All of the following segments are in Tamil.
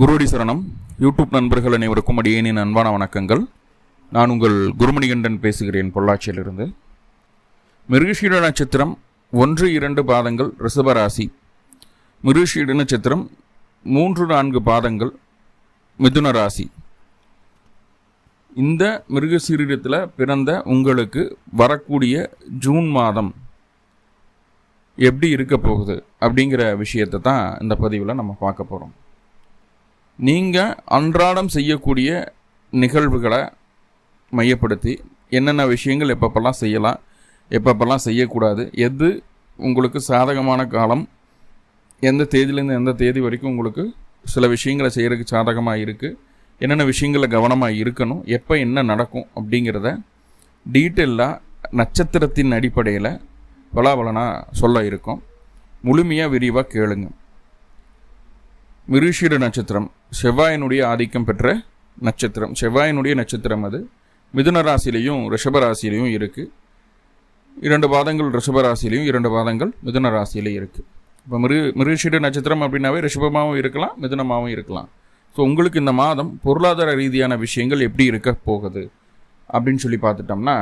குருவடி சரணம். யூடியூப் நண்பர்கள் அனைவருக்கும் அடியேனின் அன்பான வணக்கங்கள். நான் உங்கள் குருமணிகண்டன் பேசுகிறேன் பொள்ளாச்சியிலிருந்து. மிருகஷீட நட்சத்திரம் ஒன்று இரண்டு பாதங்கள் ரிஷபராசி மிருகஷீட நட்சத்திரம் மூன்று நான்கு பாதங்கள் மிதுன ராசி. இந்த மிருகசீரீரத்தில் பிறந்த உங்களுக்கு வரக்கூடிய ஜூன் மாதம் எப்படி இருக்க போகுது அப்படிங்கிற விஷயத்தை தான் இந்த பதிவில் நம்ம பார்க்க போகிறோம் நீங்கள் அன்றாடம் செய்யக்கூடிய நிகழ்வுகளை மையப்படுத்தி என்னென்ன விஷயங்கள் எப்பப்பெல்லாம் செய்யலாம் எப்பப்பெல்லாம் செய்யக்கூடாது எது உங்களுக்கு சாதகமான காலம் எந்த தேதியிலேருந்து எந்த தேதி வரைக்கும் உங்களுக்கு சில விஷயங்களை செய்கிறதுக்கு சாதகமாக இருக்குது என்னென்ன விஷயங்களில் கவனமாக இருக்கணும் எப்போ என்ன நடக்கும் அப்படிங்கிறத டீட்டெயிலாக நட்சத்திரத்தின் அடிப்படையில் பலாபலனாக சொல்ல இருக்கும். முழுமையாக விரிவாக கேளுங்கள் மிருஷிட நட்சத்திரம் செவ்வாயினுடைய ஆதிக்கம் பெற்ற நட்சத்திரம் செவ்வாயினுடைய நட்சத்திரம் அது. மிதுன ராசிலையும் ரிஷப இருக்குது இரண்டு பாதங்கள் ரிஷபராசிலையும் இரண்டு பாதங்கள் மிதுன ராசியிலையும் இருக்குது இப்போ மிரு மிருஷிட நட்சத்திரம் அப்படின்னாவே ரிஷபமாகவும் இருக்கலாம் மிதுனமாகவும் இருக்கலாம். ஸோ உங்களுக்கு இந்த மாதம் பொருளாதார ரீதியான விஷயங்கள் எப்படி இருக்க போகுது? அப்படின்னு சொல்லி பார்த்துட்டோம்னா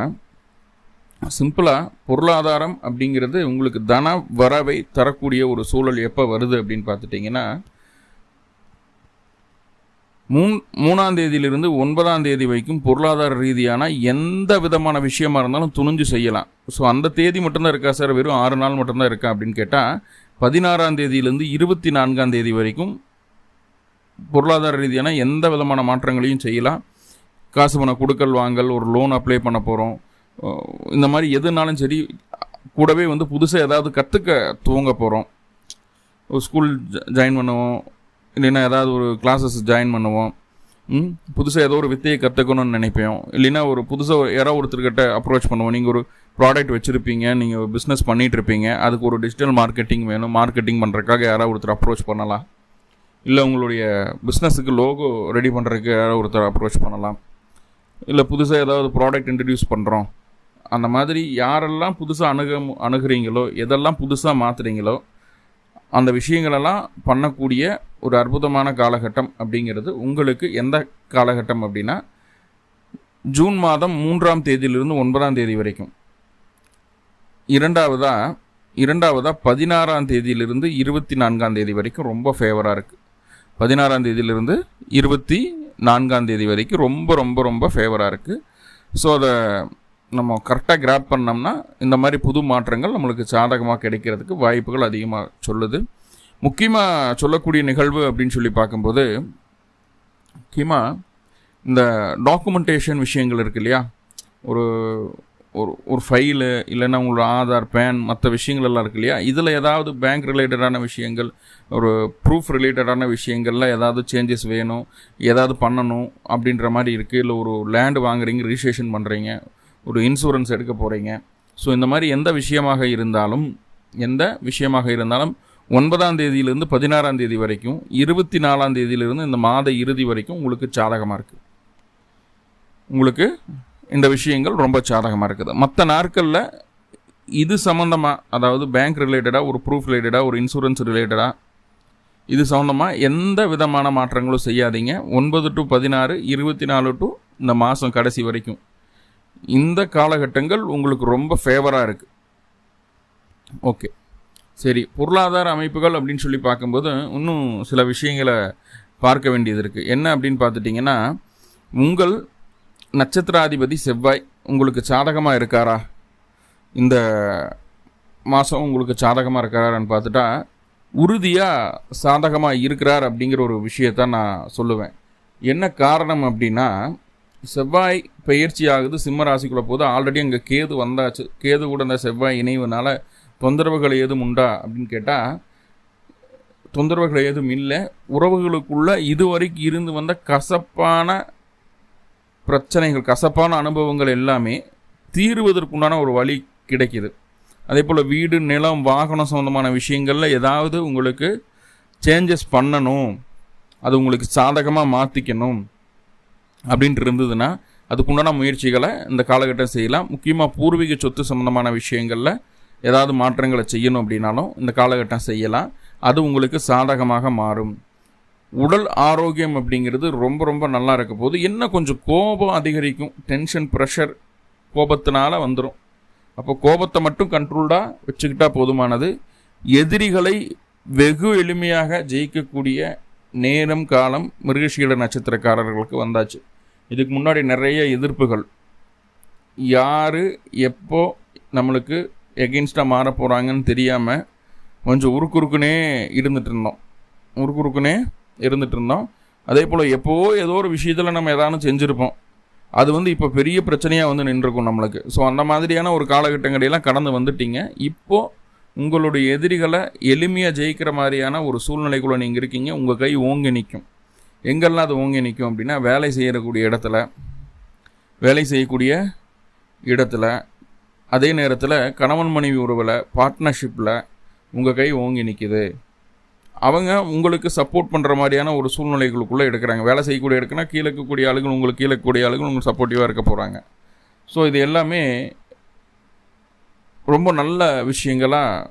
சிம்பிளாக பொருளாதாரம் அப்படிங்கிறது உங்களுக்கு தன வரவை தரக்கூடிய ஒரு சூழல் எப்போ வருது அப்படின்னு பார்த்துட்டிங்கன்னா மூன் மூணாம் தேதியிலிருந்து ஒன்பதாம் தேதி வரைக்கும் பொருளாதார ரீதியான எந்த விதமான விஷயமா இருந்தாலும் துணிஞ்சு செய்யலாம். ஸோ அந்த தேதி மட்டும்தான் இருக்கா சார்? வெறும் ஆறு நாள் மட்டும்தான் இருக்கா அப்படின்னு கேட்டால் பதினாறாம் தேதியிலேருந்து இருபத்தி நான்காம் தேதி வரைக்கும் பொருளாதார ரீதியான எந்த விதமான மாற்றங்களையும் செய்யலாம். காசு பணம் கொடுக்கல் வாங்கல் ஒரு லோன் அப்ளை பண்ண போகிறோம் இந்த மாதிரி எதுனாலும் சரி கூடவே வந்து புதுசாக ஏதாவது கற்றுக்க துவங்க போகிறோம் ஸ்கூல் ஜாயின் பண்ணுவோம். இல்லைன்னா ஏதாவது ஒரு கிளாஸஸ் ஜாயின் பண்ணுவோம். புதுசாக ஏதோ ஒரு வித்தையை கற்றுக்கணும்னு நினைப்போம் இல்லைன்னா ஒரு புதுசாக யாரோ ஒருத்தர்கிட்ட அப்ரோச் பண்ணுவோம். நீங்கள் ஒரு ப்ராடக்ட் வச்சுருப்பீங்க நீங்கள் ஒரு பிஸ்னஸ் பண்ணிகிட்டு இருப்பீங்க அதுக்கு ஒரு டிஜிட்டல் மார்க்கெட்டிங் வேணும். மார்க்கெட்டிங் பண்ணுறக்காக யாராவது ஒருத்தர் அப்ரோச் பண்ணலாம். இல்லை உங்களுடைய பிஸ்னஸுக்கு லோகோ ரெடி பண்ணுறதுக்கு யாராவது ஒருத்தர் அப்ரோச் பண்ணலாம். இல்லை புதுசாக ஏதாவது ப்ராடக்ட் இன்ட்ரடியூஸ் பண்ணுறோம் அந்த மாதிரி யாரெல்லாம் புதுசாக அணுக அணுகிறீங்களோ எதெல்லாம் புதுசாக மாற்றுறீங்களோ அந்த விஷயங்களெல்லாம் பண்ணக்கூடிய ஒரு அற்புதமான காலகட்டம் அப்படிங்கிறது உங்களுக்கு எந்த காலகட்டம் அப்படின்னா ஜூன் மாதம் மூன்றாம் தேதியிலிருந்து ஒன்பதாம் தேதி வரைக்கும். இரண்டாவதாக இரண்டாவதாக பதினாறாம் தேதியிலிருந்து இருபத்தி நான்காம் தேதி வரைக்கும் ரொம்ப ஃபேவராக இருக்குது பதினாறாம் தேதியிலிருந்து இருபத்தி நான்காம் தேதி வரைக்கும் ரொம்ப ரொம்ப ரொம்ப ஃபேவராக இருக்குது ஸோ அதை நம்ம கரெக்டாக கிராப் பண்ணோம்னா இந்த மாதிரி புது மாற்றங்கள் நம்மளுக்கு சாதகமாக கிடைக்கிறதுக்கு வாய்ப்புகள் அதிகமாக சொல்லுது. முக்கியமாக சொல்லக்கூடிய நிகழ்வு அப்படின்னு சொல்லி பார்க்கும்போது முக்கியமாக இந்த டாக்குமெண்டேஷன் விஷயங்கள் இருக்கு இல்லையா? ஒரு ஒரு ஒரு ஃபைலு இல்லைன்னா உங்களோட ஆதார் பேன் மற்ற விஷயங்கள் எல்லாம் இருக்கு இல்லையா? இதில் ஏதாவது பேங்க் ரிலேட்டடான விஷயங்கள் ஒரு ப்ரூஃப் ரிலேட்டடான விஷயங்களில் ஏதாவது சேஞ்சஸ் வேணும் ஏதாவது பண்ணணும் அப்படின்ற மாதிரி இருக்குது இல்லை ஒரு லேண்டு வாங்குறீங்க ரிஜிஸ்ட்ரேஷன் பண்ணுறீங்க ஒரு இன்சூரன்ஸ் எடுக்க போகிறீங்க ஸோ இந்த மாதிரி எந்த விஷயமாக இருந்தாலும் எந்த விஷயமாக இருந்தாலும் ஒன்பதாம் தேதியிலிருந்து பதினாறாம் தேதி வரைக்கும் இருபத்தி நாலாம் தேதியிலிருந்து இந்த மாத இறுதி வரைக்கும் உங்களுக்கு சாதகமாக இருக்குது உங்களுக்கு இந்த விஷயங்கள் ரொம்ப சாதகமாக இருக்குது. மற்ற நாட்களில் இது சம்மந்தமாக அதாவது பேங்க் ரிலேட்டடாக ஒரு ப்ரூஃப் ரிலேட்டடாக ஒரு இன்சூரன்ஸ் ரிலேட்டடாக இது சம்மந்தமாக எந்த விதமான மாற்றங்களும் செய்யாதீங்க. ஒன்பது டு பதினாறு இருபத்தி நாலு டு இந்த மாதம் கடைசி வரைக்கும். இந்த காலகட்டங்கள் உங்களுக்கு ரொம்ப ஃபேவராக இருக்குது ஓகே சரி பொருளாதார அமைப்புகள் அப்படின்னு சொல்லி பார்க்கும்போது இன்னும் சில விஷயங்களை பார்க்க வேண்டியது இருக்குது என்ன அப்படின்னு பார்த்துட்டிங்கன்னா உங்கள் நட்சத்திராதிபதி செவ்வாய் உங்களுக்கு சாதகமாக இருக்காரா? இந்த மாதம் உங்களுக்கு சாதகமாக இருக்காரான்னு பார்த்துட்டா உறுதியாக சாதகமாக இருக்கிறார் அப்படிங்கிற ஒரு விஷயத்த நான் சொல்லுவேன். என்ன காரணம் அப்படின்னா செவ்வாய் பயிற்சி ஆகுது சிம்ம ராசிக்குள்ளே போது ஆல்ரெடி அங்கே கேது வந்தாச்சு. கேது கூட இந்த செவ்வாய் இணைவுனால தொந்தரவுகள் ஏதும் உண்டா அப்படின்னு கேட்டால் தொந்தரவுகள் ஏதும் இல்லை. உறவுகளுக்குள்ள இதுவரைக்கும் இருந்து வந்த கசப்பான பிரச்சனைகள் கசப்பான அனுபவங்கள் எல்லாமே தீர்வதற்குண்டான ஒரு வழி கிடைக்கிது. அதே போல் வீடு நிலம் வாகனம் சம்மந்தமான விஷயங்களில் ஏதாவது உங்களுக்கு சேஞ்சஸ் பண்ணணும். அது உங்களுக்கு சாதகமாக மாற்றிக்கணும் அப்படின்ட்டு இருந்ததுன்னா அதுக்குண்டான முயற்சிகளை இந்த காலகட்டம் செய்யலாம். முக்கியமாக பூர்வீக சொத்து சம்மந்தமான விஷயங்களில் ஏதாவது மாற்றங்களை செய்யணும் அப்படின்னாலும் இந்த காலகட்டம் செய்யலாம். அது உங்களுக்கு சாதகமாக மாறும். உடல் ஆரோக்கியம் அப்படிங்கிறது ரொம்ப ரொம்ப நல்லா இருக்க போது என்ன கொஞ்சம் கோபம் அதிகரிக்கும்? டென்ஷன் ப்ரெஷர் கோபத்தினால வந்துடும் அப்போ கோபத்தை மட்டும் கண்ட்ரோல்டாக வச்சுக்கிட்டா போதுமானது. எதிரிகளை வெகு எளிமையாக ஜெயிக்கக்கூடிய நேரம் காலம் மிருகஷீட நட்சத்திரக்காரர்களுக்கு வந்தாச்சு. இதுக்கு முன்னாடி நிறைய எதிர்ப்புகள். யார் எப்போ நம்மளுக்கு எகெயின்ஸ்டாக மாற போகிறாங்கன்னு தெரியாமல் கொஞ்சம் உருக்குறுக்குனே இருந்துட்டு இருந்தோம். உருக்குறுக்குனே இருந்துட்டு இருந்தோம். அதே போல் எப்போவோ ஏதோ ஒரு விஷயத்தில் நம்ம எதானும் செஞ்சுருப்போம். அது வந்து இப்போ பெரிய பிரச்சனையாக வந்து நின்றுருக்கும் நம்மளுக்கு. ஸோ அந்த மாதிரியான ஒரு காலகட்டங்களையெல்லாம் கடந்து வந்துட்டீங்க. இப்போது உங்களுடைய எதிரிகளை எளிமையாக ஜெயிக்கிற மாதிரியான ஒரு சூழ்நிலைக்குள்ளே நீங்கள் இருக்கீங்க உங்கள் கை ஓங்கி நிற்கும் எங்கெல்லாம் அது ஓங்கி நிற்கும் அப்படின்னா வேலை செய்யக்கூடிய இடத்துல வேலை செய்யக்கூடிய இடத்துல அதே நேரத்தில் கணவன் மனைவி உறவில் பார்ட்னர்ஷிப்பில் உங்கள் கை ஓங்கி நிற்கிது அவங்க உங்களுக்கு சப்போர்ட் பண்ணுற மாதிரியான ஒரு சூழ்நிலைகளுக்குள்ளே எடுக்கிறாங்க. வேலை செய்யக்கூடிய எடுக்குன்னா கீழே இருக்கக்கூடிய ஆளுகள் உங்களுக்கு கீழே இருக்கக்கூடிய ஆளுகள் உங்களுக்கு சப்போர்ட்டிவாக இருக்க போகிறாங்க ஸோ இது எல்லாமே ரொம்ப நல்ல விஷயங்களாக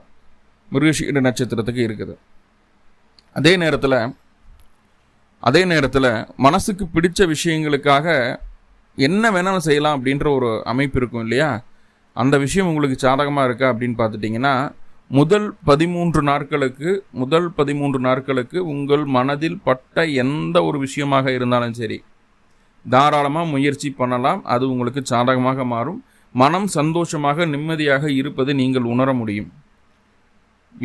மிருகசீட நட்சத்திரத்துக்கு இருக்குது. அதே நேரத்தில் அதே நேரத்தில் மனசுக்கு பிடிச்ச விஷயங்களுக்காக என்ன வேணாலும் செய்யலாம் அப்படின்ற ஒரு அமைப்பு இருக்கும் இல்லையா? அந்த விஷயம் உங்களுக்கு சாதகமாக இருக்கா அப்படின்னு பார்த்துட்டிங்கன்னா முதல் பதிமூன்று நாட்களுக்கு முதல் பதிமூன்று நாட்களுக்கு உங்கள் மனதில் பட்ட எந்த ஒரு விஷயமாக இருந்தாலும் சரி தாராளமாக முயற்சி பண்ணலாம். அது உங்களுக்கு சாதகமாக மாறும். மனம் சந்தோஷமாக நிம்மதியாக இருப்பது நீங்கள் உணர முடியும்.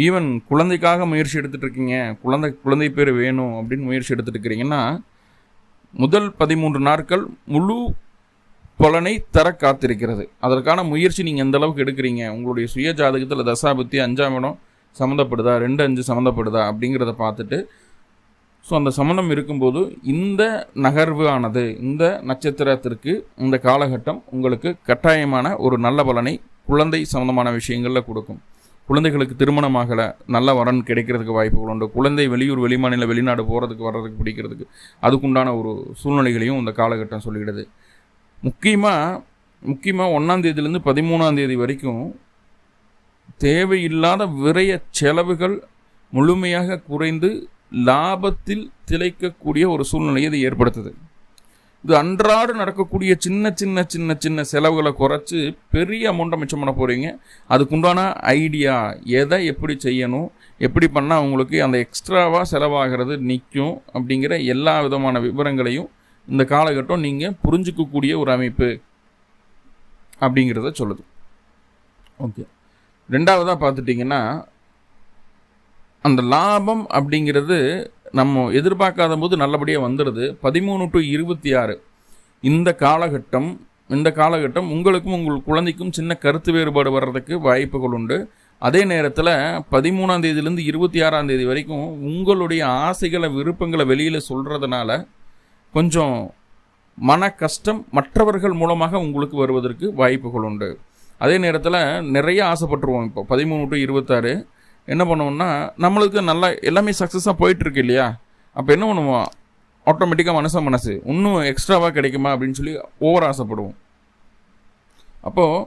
ஈவன் குழந்தைக்காக முயற்சி எடுத்துகிட்டு இருக்கீங்க குழந்தை குழந்தை பேர் வேணும் அப்படின்னு முயற்சி எடுத்துகிட்டு இருக்கிறீங்கன்னா முதல் பதிமூன்று நாட்கள் முழு பலனை தர காத்திருக்கிறது. அதற்கான முயற்சி நீங்கள் எந்த அளவுக்கு எடுக்கிறீங்க? உங்களுடைய சுய ஜாதகத்தில் தசாபத்தி அஞ்சாம் இடம் சம்மந்தப்படுதா? ரெண்டு அஞ்சு சம்மந்தப்படுதா? அப்படிங்கிறத பார்த்துட்டு ஸோ அந்த சம்மந்தம் இருக்கும்போது இந்த நகர்வு ஆனது இந்த நட்சத்திரத்திற்கு இந்த காலகட்டம் உங்களுக்கு கட்டாயமான ஒரு நல்ல பலனை குழந்தை சம்மந்தமான விஷயங்களில் கொடுக்கும். குழந்தைகளுக்கு திருமணமாகலை நல்ல வரன் கிடைக்கிறதுக்கு வாய்ப்புகள் உண்டு. குழந்தை வெளியூர் வெளிமாநில வெளிநாடு போகிறதுக்கு வர்றதுக்கு பிடிக்கிறதுக்கு அதுக்குண்டான ஒரு சூழ்நிலைகளையும் இந்த காலகட்டம் சொல்லிடுது. முக்கியமாக முக்கியமாக ஒன்றாந்தேதியிலேருந்து பதிமூணாந்தேதி வரைக்கும் தேவையில்லாத விரைய செலவுகள் முழுமையாக குறைந்து லாபத்தில் திளைக்கக்கூடிய ஒரு சூழ்நிலையை இது ஏற்படுத்துது. இது அன்றாடம் நடக்கக்கூடிய சின்ன சின்ன சின்ன சின்ன செலவுகளை குறைச்சி பெரிய அமௌண்ட்டை மிச்சம் பண்ண போகிறீங்க அதுக்குண்டான ஐடியா எதை எப்படி செய்யணும் எப்படி பண்ணால் உங்களுக்கு அந்த எக்ஸ்ட்ராவாக செலவாகிறது நிற்கும் அப்படிங்கிற எல்லா விதமான விவரங்களையும் இந்த காலகட்டம் நீங்கள் புரிஞ்சிக்கக்கூடிய ஒரு அமைப்பு அப்படிங்கிறத சொல்லுது. ஓகே. ரெண்டாவதாக பார்த்துட்டிங்கன்னா அந்த லாபம் அப்படிங்கிறது நம்ம எதிர்பார்க்காத போது நல்லபடியாக வந்துடுது. பதிமூணு டு இருபத்தி ஆறு இந்த காலகட்டம் இந்த காலகட்டம் உங்களுக்கும் உங்கள் குழந்தைக்கும் சின்ன கருத்து வேறுபாடு வர்றதுக்கு வாய்ப்புகள் உண்டு. அதே நேரத்தில் பதிமூணாம் தேதியிலேருந்து இருபத்தி ஆறாம் தேதி வரைக்கும் உங்களுடைய ஆசைகளை விருப்பங்களை வெளியில் சொல்கிறதுனால கொஞ்சம் மன கஷ்டம் மற்றவர்கள் மூலமாக உங்களுக்கு வருவதற்கு வாய்ப்புகள் உண்டு. அதே நேரத்தில் நிறைய ஆசைப்பட்டுருவோம் இப்போ. பதிமூணு டு இருபத்தாறு. என்ன பண்ணுவோம்னா நம்மளுக்கு நல்லா எல்லாமே சக்ஸஸாக போயிட்டுருக்கு இல்லையா? அப்போ என்ன பண்ணுவோம்? ஆட்டோமேட்டிக்காக மனச மனசு. இன்னும் எக்ஸ்ட்ராவாக கிடைக்குமா அப்படின்னு சொல்லி ஓவர் ஆசைப்படுவோம். அப்போது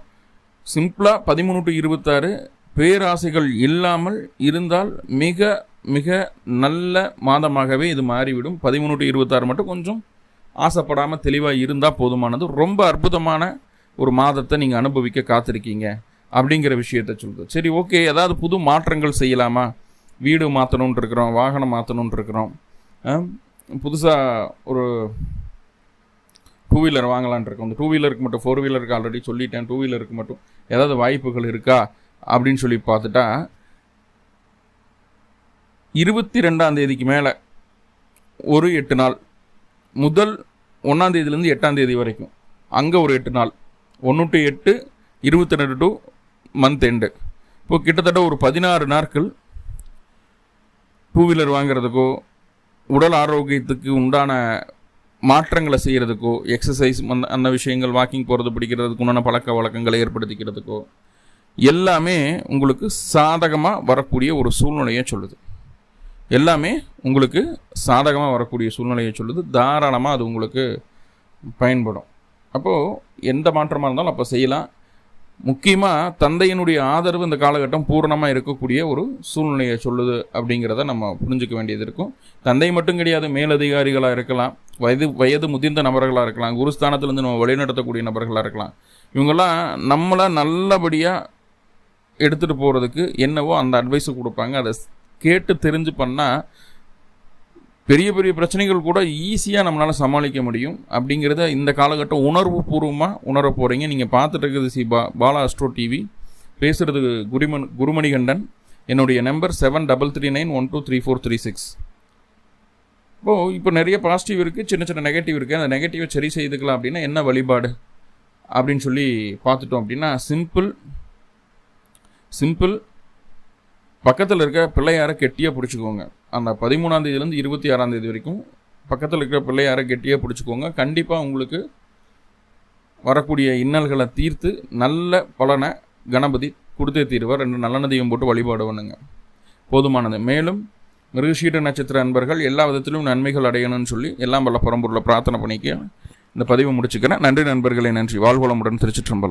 சிம்பிளாக பதிமூணு டு இருபத்தாறு பேராசைகள் இல்லாமல் இருந்தால் மிக மிக நல்ல மாதமாகவே இது மாறிவிடும். பதிமூணு டு இருபத்தாறு மட்டும் கொஞ்சம் ஆசைப்படாமல் தெளிவாக இருந்தால் போதுமானது. ரொம்ப அற்புதமான ஒரு மாதத்தை நீங்கள் அனுபவிக்க காத்திருக்கீங்க. அப்படிங்கிற விஷயத்த சொல்லுது. சரி ஓகே ஏதாவது புது மாற்றங்கள் செய்யலாமா? வீடு மாற்றணுன்ட்டு இருக்கிறோம் வாகனம் மாற்றணுன்ட்டு இருக்கிறோம். புதுசாக ஒரு டூ வீலர் வாங்கலான் இருக்கோம். இந்த டூ வீலருக்கு மட்டும் ஃபோர் வீலருக்கு ஆல்ரெடி சொல்லிட்டேன். டூ வீலருக்கு மட்டும் ஏதாவது வாய்ப்புகள் இருக்கா? அப்படின்னு சொல்லி பார்த்துட்டா இருபத்தி ரெண்டாம் தேதிக்கு மேலே ஒரு எட்டு நாள் முதல் ஒன்றாந்தேதியிலேருந்து எட்டாம் தேதி வரைக்கும் அங்கே ஒரு எட்டு நாள் ஒன்று டு எட்டு இருபத்தி ரெண்டு டு மந்த் எண்டு இப்போ கிட்டத்தட்ட ஒரு பதினாறு நாட்கள் டூ வீலர் வாங்குறதுக்கோ உடல் ஆரோக்கியத்துக்கு உண்டான மாற்றங்களை செய்கிறதுக்கோ எக்ஸசைஸ் அந்த அந்த விஷயங்கள் வாக்கிங் போகிறது பிடிக்கிறதுக்கு உண்டான பழக்க வழக்கங்களை ஏற்படுத்திக்கிறதுக்கோ எல்லாமே உங்களுக்கு சாதகமாக வரக்கூடிய ஒரு சூழ்நிலையை சொல்லுது. எல்லாமே உங்களுக்கு சாதகமாக வரக்கூடிய சூழ்நிலையை சொல்லுது. தாராளமாக அது உங்களுக்கு பயன்படும். அப்போது எந்த மாற்றமாக இருந்தாலும் அப்போ செய்யலாம். முக்கியமாக தந்தையினுடைய ஆதரவு இந்த காலகட்டம் பூரணமாக இருக்கக்கூடிய ஒரு சூழ்நிலையை சொல்லுது அப்படிங்கிறத நம்ம புரிஞ்சுக்க வேண்டியது இருக்கும். தந்தை மட்டும் கிடையாது மேலதிகாரிகளாக இருக்கலாம் வயது வயது முதிர்ந்த நபர்களாக இருக்கலாம் குருஸ்தானத்திலேருந்து நம்ம வழிநடத்தக்கூடிய நபர்களாக இருக்கலாம். இவங்கெல்லாம் நம்மளை நல்லபடியாக எடுத்துகிட்டு போகிறதுக்கு என்னவோ அந்த அட்வைஸை கொடுப்பாங்க. அதை கேட்டு தெரிஞ்சு பண்ணால் பெரிய பெரிய பிரச்சனைகள் கூட ஈஸியாக நம்மளால் சமாளிக்க முடியும். அப்படிங்கிறத இந்த காலகட்டம் உணர்வு பூர்வமாக உணர போகிறீங்க நீங்கள் பார்த்துட்டு இருக்கிறது சி பா பாலா அஸ்ட்ரோ டிவி பேசுகிறது குருமன் குருமணிகண்டன். என்னுடைய number seven double three nine one two three four three six இப்போது இப்போ நிறைய பாசிட்டிவ் இருக்குது சின்ன சின்ன நெகட்டிவ் இருக்குது அந்த நெகட்டிவை சரி செய்துக்கலாம் அப்படின்னா என்ன வழிபாடு? அப்படின்னு சொல்லி பார்த்துட்டோம் அப்படின்னா சிம்பிள் சிம்பிள் பக்கத்தில் இருக்க பிள்ளையாரை கெட்டியாக பிடிச்சிக்கோங்க. அந்த பதிமூணாம் தேதியிலேருந்து இருபத்தி ஆறாம் தேதி வரைக்கும் பக்கத்தில் இருக்கிற பிள்ளையாரை கெட்டியாக பிடிச்சிக்கோங்க. கண்டிப்பாக உங்களுக்கு வரக்கூடிய இன்னல்களை தீர்த்து நல்ல பலனை கணபதி கொடுத்தே தீர்வார். ரெண்டு நல்லெண்ணதையும் போட்டு வழிபாடு பண்ணுங்க. போதுமானது. மேலும் மிருகசீட நட்சத்திர அன்பர்கள் எல்லா விதத்திலும் நன்மைகள் அடையணும்னு சொல்லி எல்லாம் வல்ல பரம்பொருளை பிரார்த்தனை பண்ணிக்க இந்த பதிவை முடிச்சுக்கிறேன். நன்றி நண்பர்களே நன்றி. வாழ்வளமுடன் திருச்சிற்றம்பலம்.